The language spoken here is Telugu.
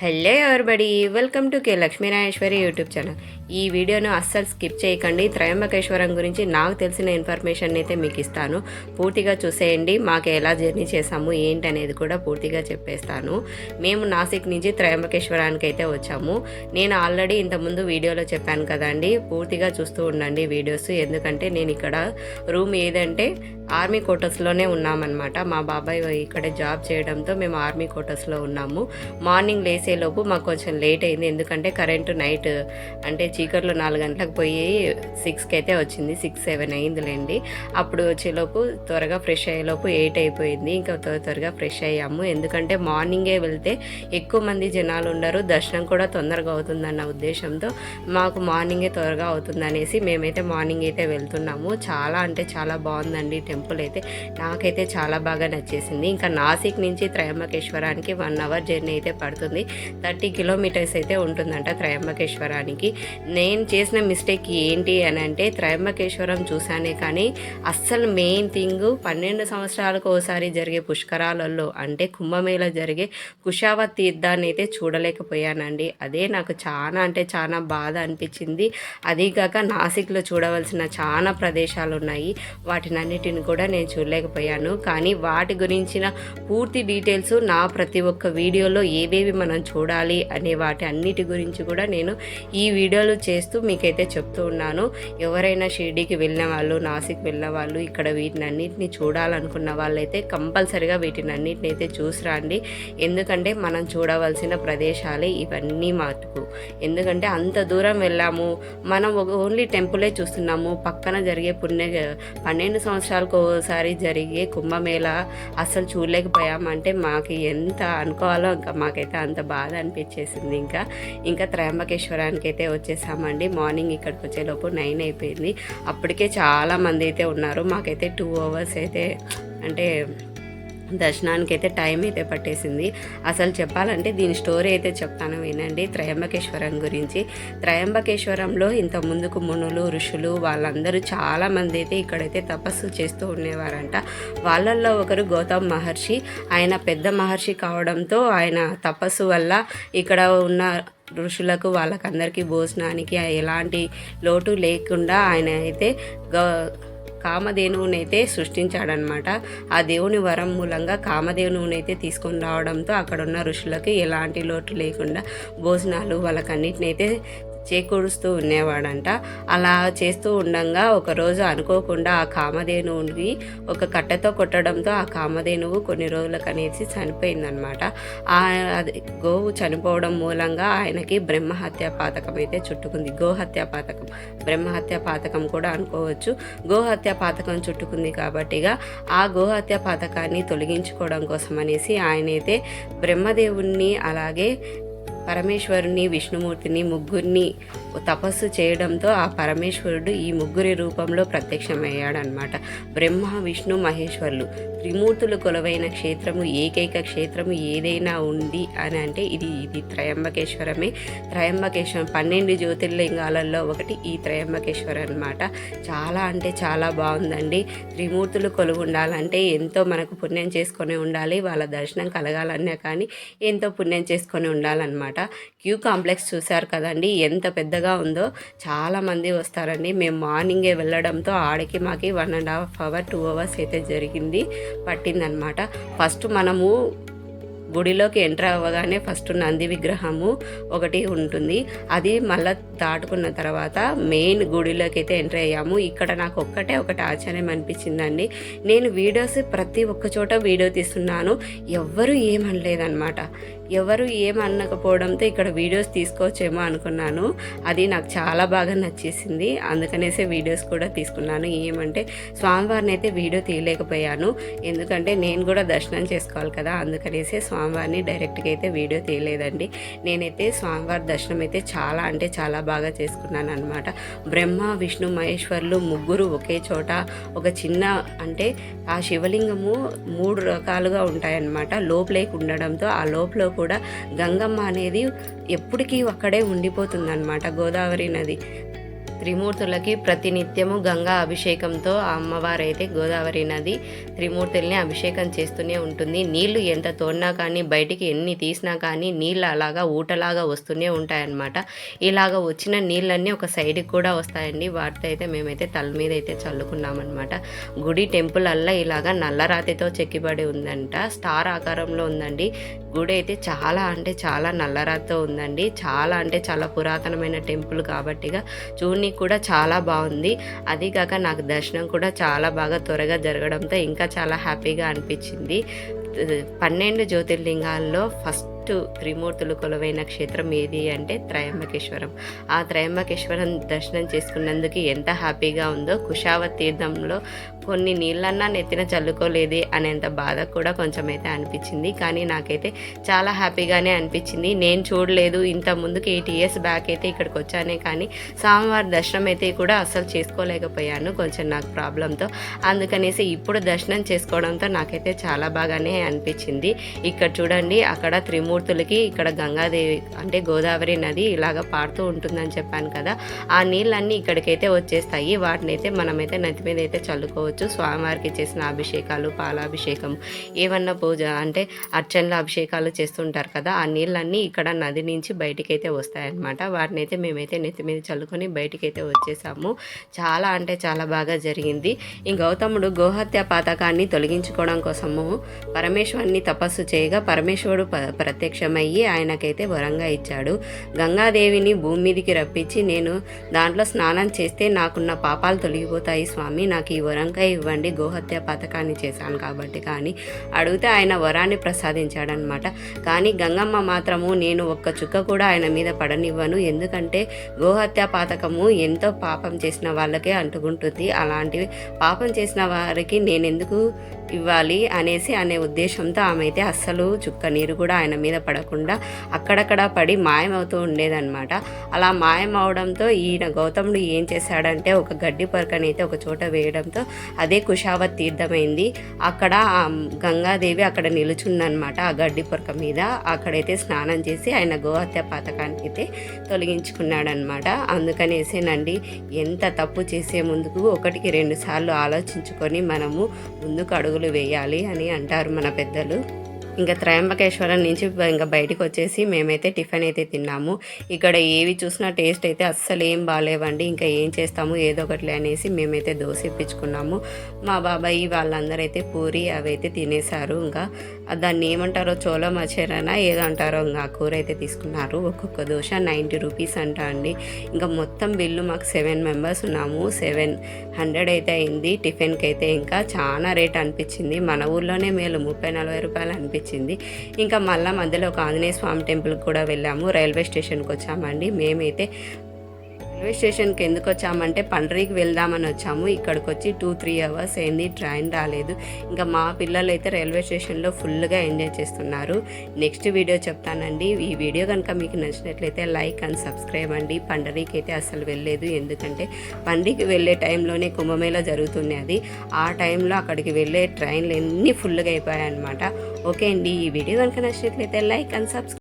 Hello everybody welcome to K Lakshminayeshwari YouTube channel ఈ వీడియోను అస్సలు స్కిప్ చేయకండి. త్రయంబకేశ్వరం గురించి నాకు తెలిసిన ఇన్ఫర్మేషన్ అయితే మీకు ఇస్తాను. పూర్తిగా చూసేయండి. మాకు ఎలా జర్నీ చేసాము ఏంటి అనేది కూడా పూర్తిగా చెప్పేస్తాను. మేము నాసిక్ నుంచి త్రయంబకేశ్వరానికి అయితే వచ్చాము. నేను ఆల్రెడీ ఇంతకుముందు వీడియోలో చెప్పాను కదండి పూర్తిగా చూస్తూ ఉండండి వీడియోస్ ఎందుకంటే నేను ఇక్కడ రూమ్ ఏదంటే ఆర్మీ క్వార్టర్స్లోనే ఉన్నామన్నమాట. మా బాబాయ్ ఇక్కడ జాబ్ చేయడంతో మేము ఆర్మీ క్వార్టర్స్లో ఉన్నాము. మార్నింగ్ లేసేలోపు మాకు కొంచెం లేట్ అయింది. ఎందుకంటే కరెంటు నైట్ అంటే చీకట్లో నాలుగు గంటలకు పోయి సిక్స్కి అయితే వచ్చింది. సిక్స్ సెవెన్ అయిందిలేండి. అప్పుడు వచ్చేలోపు త్వరగా ఫ్రెష్ అయ్యేలోపు ఎయిట్ అయిపోయింది. ఇంకా త్వర త్వరగా ఫ్రెష్ అయ్యాము. ఎందుకంటే మార్నింగే వెళ్తే ఎక్కువ మంది జనాలు ఉండరు. దర్శనం కూడా తొందరగా అవుతుందన్న ఉద్దేశంతో మాకు మార్నింగే త్వరగా అవుతుంది అనేసి మేమైతే మార్నింగ్ అయితే వెళ్తున్నాము. చాలా అంటే చాలా బాగుందండి టెంపుల్ అయితే. నాకైతే చాలా బాగా నచ్చేసింది. ఇంకా నాసిక్ నుంచి త్రయంబకేశ్వరానికి వన్ అవర్ జర్నీ అయితే పడుతుంది. థర్టీ కిలోమీటర్స్ అయితే ఉంటుందంట త్రయంబకేశ్వరానికి. నేను చేసిన మిస్టేక్ ఏంటి అని అంటే త్రయంబకేశ్వరం చూశానే కానీ అస్సలు మెయిన్ థింగ్ పన్నెండు సంవత్సరాలకు ఒకసారి జరిగే పుష్కరాలలో అంటే కుంభమేళ జరిగే కుషావత్ తీర్థాన్ని అయితే చూడలేకపోయానండి. అదే నాకు చాలా అంటే చాలా బాధ అనిపించింది. అదీగాక నాసిక్లో చూడవలసిన చాలా ప్రదేశాలు ఉన్నాయి. వాటినన్నిటిని కూడా నేను చూడలేకపోయాను. కానీ వాటి గురించిన పూర్తి డీటెయిల్స్ నా ప్రతి ఒక్క వీడియోలో ఏవేవి మనం చూడాలి అనే వాటి అన్నిటి గురించి కూడా నేను ఈ వీడియోలు చేస్తూ మీకైతే చెప్తూ ఉన్నాను. ఎవరైనా షిర్డీకి వెళ్ళిన వాళ్ళు నాసిక్ వెళ్ళిన వాళ్ళు ఇక్కడ వీటిని అన్నిటిని చూడాలనుకున్న వాళ్ళైతే కంపల్సరిగా వీటిని అన్నిటిని అయితే చూసిరండి ఎందుకంటే మనం చూడవలసిన ప్రదేశాలే ఇవన్నీ మటుకు ఎందుకంటే అంత దూరం వెళ్ళాము. మనం ఓన్లీ టెంపులే చూస్తున్నాము. పక్కన జరిగే పుణ్య పన్నెండు సంవత్సరాలకు ఒకసారి జరిగే కుంభమేళ అసలు చూడలేకపోయామంటే మాకు ఎంత అనుకోవాలో ఇంకా మాకైతే అంత బాధ అనిపించేసింది ఇంకా. ఇంకా త్రయంబకేశ్వరానికి అయితే వచ్చేసామండి. మార్నింగ్ ఇక్కడికి వచ్చేలోపు నైన్ అయిపోయింది. అప్పటికే చాలా మంది అయితే ఉన్నారు. మాకైతే టూ అవర్స్ అయితే అంటే దర్శనానికి అయితే టైం అయితే పట్టేసింది. అసలు చెప్పాలంటే దీని స్టోరీ అయితే చెప్తాను వినండి. త్రయంబకేశ్వరం గురించి. త్రయంబకేశ్వరంలో ఇంత ముందుకు మునులు ఋషులు వాళ్ళందరూ చాలామంది అయితే ఇక్కడైతే తపస్సు చేస్తూ ఉండేవారంట. వాళ్ళల్లో ఒకరు గౌతమ్ మహర్షి. ఆయన పెద్ద మహర్షి కావడంతో ఆయన తపస్సు వల్ల ఇక్కడ ఉన్న ఋషులకు వాళ్ళకందరికీ భోజనానికి ఎలాంటి లోటు లేకుండా ఆయన అయితే గ కామధేనువునైతే సృష్టించాడనమాట ఆ దేవుని వరం మూలంగా కామధేనువునైతే తీసుకొని రావడంతో అక్కడ ఉన్న ఋషులకి ఎలాంటి లోటు లేకుండా భోజనాలు వాళ్ళకన్నిటినైతే చేకూరుస్తూ ఉండేవాడంట. అలా చేస్తూ ఉండగా ఒకరోజు అనుకోకుండా ఆ కామధేనువుని ఒక కట్టెతో కొట్టడంతో ఆ కామధేనువు కొన్ని రోజులకు అనేసి చనిపోయిందనమాట ఆ అది గోవు చనిపోవడం మూలంగా ఆయనకి బ్రహ్మహత్య పాతకం అయితే చుట్టుకుంది. గోహత్య పాతకం బ్రహ్మహత్య పాతకం కూడా అనుకోవచ్చు. గోహత్య పాతకం చుట్టుకుంది కాబట్టిగా ఆ గోహత్య పాతకాన్ని తొలగించుకోవడం కోసం అనేసి ఆయనైతే బ్రహ్మదేవుణ్ణి అలాగే పరమేశ్వరుని విష్ణుమూర్తిని ముగ్గురిని తపస్సు చేయడంతో ఆ పరమేశ్వరుడు ఈ ముగ్గురి రూపంలో ప్రత్యక్షమయ్యాడనమాట బ్రహ్మ విష్ణు మహేశ్వరులు. త్రిమూర్తులు కొలవైన క్షేత్రము ఏకైక క్షేత్రము ఏదైనా ఉంది అని అంటే ఇది ఇది త్రయంబకేశ్వరమే. త్రయంబకేశ్వరం పన్నెండు జ్యోతిర్లింగాలలో ఒకటి ఈ త్రయంబకేశ్వరం అనమాట చాలా అంటే చాలా బాగుందండి. త్రిమూర్తులు కొలువు ఉండాలంటే ఎంతో మనకు పుణ్యం చేసుకొని ఉండాలి వాళ్ళ దర్శనం కలగాలన్నా కానీ ఎంతో పుణ్యం చేసుకొని ఉండాలన్నమాట. క్యూ కాంప్లెక్స్ చూశారు కదండి ఎంత పెద్దగా ఉందో. చాలామంది వస్తారండి. మేము మార్నింగే వెళ్ళడంతో ఆడికి మాకి one and half hour two hours అయితే జరిగింది పట్టిందనమాట. ఫస్ట్ మనము గుడిలోకి ఎంటర్ అవ్వగానే ఫస్ట్ నంది విగ్రహము ఒకటి ఉంటుంది. అది మళ్ళీ దాటుకున్న తర్వాత మెయిన్ గుడిలోకి అయితే ఎంటర్ అయ్యాము. ఇక్కడ నాకు ఒక్కటే ఒకటి ఆశ్చర్యం అనిపించిందండి. నేను వీడియోస్ ప్రతి ఒక్క చోట వీడియో తీస్తున్నాను. ఎవ్వరూ ఏమనలేదన్నమాట ఎవరు ఏమనకపోవడంతో ఇక్కడ వీడియోస్ తీసుకోవచ్చేమో అనుకున్నాను. అది నాకు చాలా బాగా నచ్చేసింది. అందుకనేసే వీడియోస్ కూడా తీసుకున్నాను. ఏమంటే స్వామివారిని అయితే వీడియో తీయలేకపోయాను. ఎందుకంటే నేను కూడా దర్శనం చేసుకోవాలి కదా. అందుకనేసే స్వామివారిని డైరెక్ట్గా అయితే వీడియో తీయలేదండి. నేనైతే స్వామివారి దర్శనం అయితే చాలా అంటే చాలా బాగా చేసుకున్నాను అనమాట బ్రహ్మ విష్ణు మహేశ్వర్లు ముగ్గురు ఒకే చోట ఒక చిన్న అంటే ఆ శివలింగము మూడు రకాలుగా ఉంటాయన్నమాట. లోపలేకి ఉండడంతో ఆ లోపల కూడా గంగమ్మ అనేది ఎప్పటికీ అక్కడే ఉండిపోతుందన్నమాట. గోదావరి నది. త్రిమూర్తులకి ప్రతినిత్యము గంగా అభిషేకంతో ఆ అమ్మవారైతే గోదావరి నది త్రిమూర్తుల్ని అభిషేకం చేస్తూనే ఉంటుంది. నీళ్ళు ఎంత తోడినా కానీ బయటికి ఎన్ని తీసినా కానీ నీళ్ళు అలాగా ఊటలాగా వస్తూనే ఉంటాయన్నమాట. ఇలాగ వచ్చిన నీళ్ళన్నీ ఒక సైడ్కి కూడా వస్తాయండి. వాటితో అయితే మేమైతే తల మీద అయితే చల్లుకున్నామన్నమాట. గుడి టెంపుల్ అల్లా ఇలాగా నల్లరాతితో చెక్కిబడి ఉందంట. స్టార్ ఆకారంలో ఉందండి. గుడి అయితే చాలా అంటే చాలా నల్లరాతితో ఉందండి. చాలా అంటే చాలా పురాతనమైన టెంపుల్ కాబట్టిగా జర్నీ కూడా చాలా బాగుంది. అది కాక నాకు దర్శనం కూడా చాలా బాగా త్వరగా జరగడంతో ఇంకా చాలా హ్యాపీగా అనిపించింది. పన్నెండు జ్యోతిర్లింగాల్లో ఫస్ట్ త్రిమూర్తులు కొలువైన క్షేత్రం ఏది అంటే త్రయంబకేశ్వరం. ఆ త్రయంబకేశ్వరం దర్శనం చేసుకున్నందుకు ఎంత హ్యాపీగా ఉందో కుషావ తీర్థంలో కొన్ని నీళ్ళన్నా నెత్తిన చల్లుకోలేదే అనేంత బాధ కూడా కొంచెం అయితే అనిపించింది. కానీ నాకైతే చాలా హ్యాపీగానే అనిపించింది. నేను చూడలేదు. ఇంత ముందుకు ఎయిట్ ఇయర్స్ బ్యాక్ అయితే ఇక్కడికి వచ్చానే కానీ స్వామివారి దర్శనం అయితే కూడా అస్సలు చేసుకోలేకపోయాను కొంచెం నాకు ప్రాబ్లంతో. అందుకనేసి ఇప్పుడు దర్శనం చేసుకోవడంతో నాకైతే చాలా బాగానే అనిపించింది. ఇక్కడ చూడండి అక్కడ మూర్తులకి ఇక్కడ గంగాదేవి అంటే గోదావరి నది ఇలాగ పారుతూ ఉంటుందని చెప్పాను కదా ఆ నీళ్ళన్నీ ఇక్కడికైతే వచ్చేస్తాయి. వాటిని అయితే మనమైతే నది మీద అయితే చల్లుకోవచ్చు. స్వామివారికి చేసిన అభిషేకాలు పాలాభిషేకం ఏమన్నా పూజ అంటే అర్చనల అభిషేకాలు చేస్తుంటారు కదా ఆ నీళ్ళన్నీ ఇక్కడ నది నుంచి బయటికి అయితే వస్తాయన్నమాట. వాటిని అయితే మేమైతే నెత్తి మీద చల్లుకొని బయటికైతే వచ్చేసాము. చాలా అంటే చాలా బాగా జరిగింది. ఈ గౌతముడు గోహత్య పాతకాన్ని తొలగించుకోవడం కోసము పరమేశ్వరుని తపస్సు చేయగా పరమేశ్వరుడు ప్రత్యేక ప్రత్యక్షమయ్యి ఆయనకైతే వరంగా ఇచ్చాడు. గంగాదేవిని భూమి మీదికి రప్పించి నేను దాంట్లో స్నానం చేస్తే నాకున్న పాపాలు తొలగిపోతాయి స్వామి. నాకు ఈ వరంగా ఇవ్వండి. గోహత్య పథకాన్ని చేశాను కాబట్టి. కానీ అడిగితే ఆయన వరాన్ని ప్రసాదించాడనమాట. కానీ గంగమ్మ మాత్రము నేను ఒక్క చుక్క కూడా ఆయన మీద పడనివ్వను. ఎందుకంటే గోహత్య పాతకము ఎంతో పాపం చేసిన వాళ్ళకే అంటుకుంటుంది. అలాంటివి పాపం చేసిన వారికి నేను ఎందుకు ఇవ్వాలి అనేసి అనే ఉద్దేశంతో ఆమె అయితే అస్సలు చుక్క నీరు కూడా ఆయన మీద పడకుండా అక్కడక్కడ పడి మాయమవుతూ ఉండేదన్నమాట. అలా మాయం అవడంతో ఈయన గౌతముడు ఏం చేశాడంటే ఒక గడ్డి పరకని అయితే ఒక చోట వేయడంతో అదే కుషావత్ తీర్థమైంది. అక్కడ ఆ గంగాదేవి అక్కడ నిలుచుందనమాట ఆ గడ్డి పొరక మీద. అక్కడైతే స్నానం చేసి ఆయన గోహత్య పథకాన్ని అయితే తొలగించుకున్నాడనమాట అందుకనేసేనండి ఎంత తప్పు చేసే ముందుకు ఒకటికి రెండు సార్లు ఆలోచించుకొని మనము ముందుకు అడుగు అడుగులు వేయాలి అని అంటారు మన పెద్దలు. ఇంకా త్రయంబకేశ్వరం నుంచి ఇంకా బయటకు వచ్చేసి మేమైతే టిఫిన్ అయితే తిన్నాము. ఇక్కడ ఏవి చూసినా టేస్ట్ అయితే అస్సలు ఏం బాగాలేవండి ఇంకా ఏం చేస్తాము ఏదో ఒకటి అనేసి మేమైతే దోశ ఇప్పించుకున్నాము. మా బాబాయి వాళ్ళందరూ అయితే పూరి అవి అయితే తినేశారు. ఇంకా దాన్ని ఏమంటారో చోలో మచేరనా ఏదో అంటారో ఇంకా ఆ కూర అయితే తీసుకున్నారు. ఒక్కొక్క దోశ నైంటీ రూపీస్ అంట అండి. ఇంకా మొత్తం బిల్లు మాకు సెవెన్ మెంబర్స్ ఉన్నాము. సెవెన్ హండ్రెడ్ అయితే అయింది టిఫిన్కి అయితే ఇంకా చాలా రేట్ అనిపించింది. మన ఊర్లోనే మేలు ముప్పై నలభై రూపాయలు అనిపించింది. ఇంకా మళ్ళీ మధ్యలో ఒక ఆంజనేయ స్వామి టెంపుల్కి కూడా వెళ్ళాము రైల్వే స్టేషన్కి వచ్చామండి. మేమైతే రైల్వే స్టేషన్కి ఎందుకు వచ్చామంటే పండరికి వెళ్దామని వచ్చాము. ఇక్కడికి వచ్చి టూ త్రీ అవర్స్ అయింది. ట్రైన్ రాలేదు. ఇంకా మా పిల్లలు అయితే రైల్వే స్టేషన్లో ఫుల్గా ఎంజాయ్ చేస్తున్నారు. నెక్స్ట్ వీడియో చెప్తానండి. ఈ వీడియో కనుక మీకు నచ్చినట్లయితే లైక్ అండ్ సబ్స్క్రైబ్ అండి. పండరికి అయితే అసలు వెళ్ళలేదు. ఎందుకంటే పండరికి వెళ్ళే టైంలోనే కుంభమేళ జరుగుతున్నది ఆ టైంలో అక్కడికి వెళ్ళే ట్రైన్లు ఎన్ని ఫుల్గా అయిపోయాయి అనమాట ఓకే అండి. ఈ వీడియో కనుక నచ్చినట్లయితే లైక్ అండ్ సబ్స్క్రైబ్